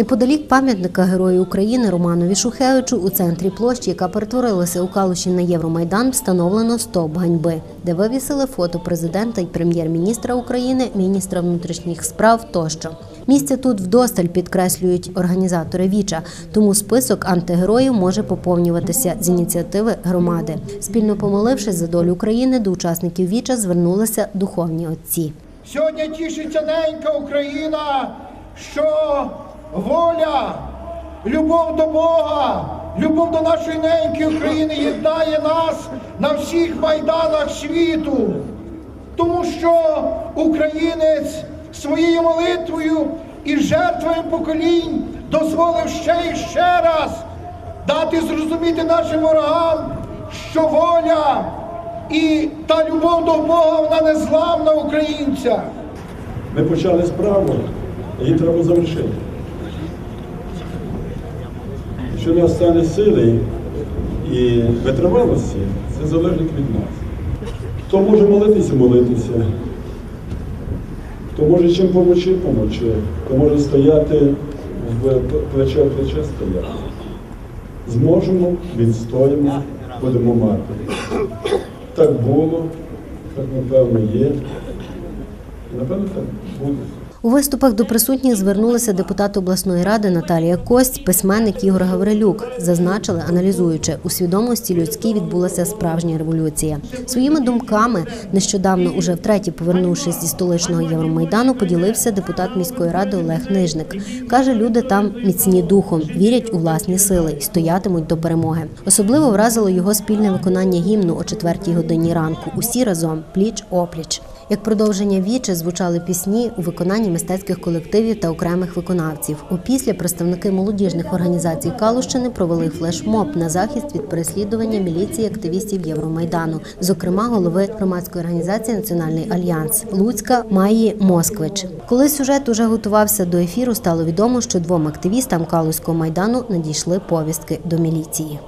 Неподалік пам'ятника Герою України Романові Шухевичу у центрі площі, яка перетворилася у Калуші на Євромайдан, встановлено стовп ганьби, де вивісили фото президента і прем'єр-міністра України, міністра внутрішніх справ тощо. Місця тут вдосталь підкреслюють організатори Віча, тому список антигероїв може поповнюватися з ініціативи громади. Спільно помолившись за долю України, до учасників Віча звернулися духовні отці. Сьогодні тішиться ненька Україна, що воля, любов до Бога, любов до нашої неньки України єднає нас на всіх майданах світу. Тому що українець своєю молитвою і жертвою поколінь дозволив ще і ще раз дати зрозуміти нашим ворогам, що воля і та любов до Бога вона незламна українця. Ми почали справу, її треба завершити. Якщо не стане сили і витривалості, це залежить від нас. Хто може молитися, молитися. Хто може чим помочи, помочи. Хто може стояти в плече в плече стояти. Зможемо, відстоїмо, будемо мати. Так було, так напевно є. Напевно, так буде. У виступах до присутніх звернулися депутат обласної ради Наталія Кость, письменник Ігор Гаврилюк. Зазначили, аналізуючи, у свідомості людській відбулася справжня революція. Своїми думками, нещодавно, уже втретє повернувшись зі столичного Євромайдану, поділився депутат міської ради Олег Нижник. Каже, люди там міцні духом, вірять у власні сили і стоятимуть до перемоги. Особливо вразило його спільне виконання гімну о четвертій годині ранку. Усі разом пліч опліч. Як продовження віче звучали пісні у виконанні мистецьких колективів та окремих виконавців. Опісля представники молодіжних організацій Калущини провели флешмоб на захист від переслідування міліції активістів Євромайдану, зокрема голови громадської організації Національний альянс Луцька Маї Москвич. Коли сюжет уже готувався до ефіру, стало відомо, що двом активістам Калузького майдану надійшли повістки до міліції.